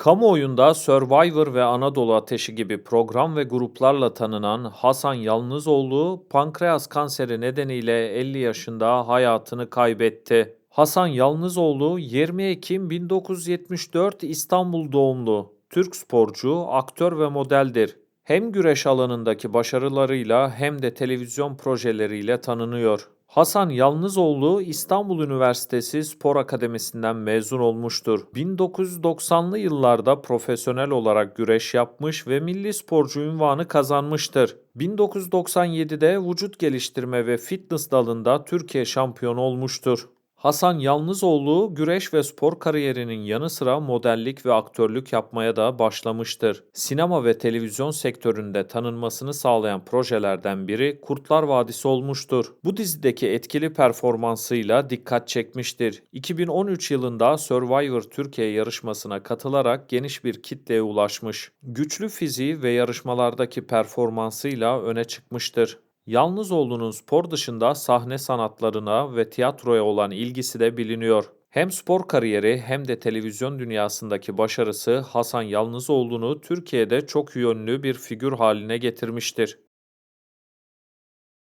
Kamuoyunda Survivor ve Anadolu Ateşi gibi program ve gruplarla tanınan Hasan Yalnızoğlu, pankreas kanseri nedeniyle 50 yaşında hayatını kaybetti. Hasan Yalnızoğlu 20 Ekim 1974 İstanbul doğumlu. Türk sporcu, aktör ve modeldir. Hem güreş alanındaki başarılarıyla hem de televizyon projeleriyle tanınıyor. Hasan Yalnızoğlu İstanbul Üniversitesi Spor Akademisi'nden mezun olmuştur. 1990'lı yıllarda profesyonel olarak güreş yapmış ve milli sporcu unvanı kazanmıştır. 1997'de vücut geliştirme ve fitness dalında Türkiye şampiyonu olmuştur. Hasan Yalnızoğlu güreş ve spor kariyerinin yanı sıra modellik ve aktörlük yapmaya da başlamıştır. Sinema ve televizyon sektöründe tanınmasını sağlayan projelerden biri Kurtlar Vadisi olmuştur. Bu dizideki etkili performansıyla dikkat çekmiştir. 2013 yılında Survivor Türkiye yarışmasına katılarak geniş bir kitleye ulaşmış. Güçlü fiziği ve yarışmalardaki performansıyla öne çıkmıştır. Yalnızoğlu'nun spor dışında sahne sanatlarına ve tiyatroya olan ilgisi de biliniyor. Hem spor kariyeri hem de televizyon dünyasındaki başarısı Hasan Yalnızoğlu'nu Türkiye'de çok yönlü bir figür haline getirmiştir.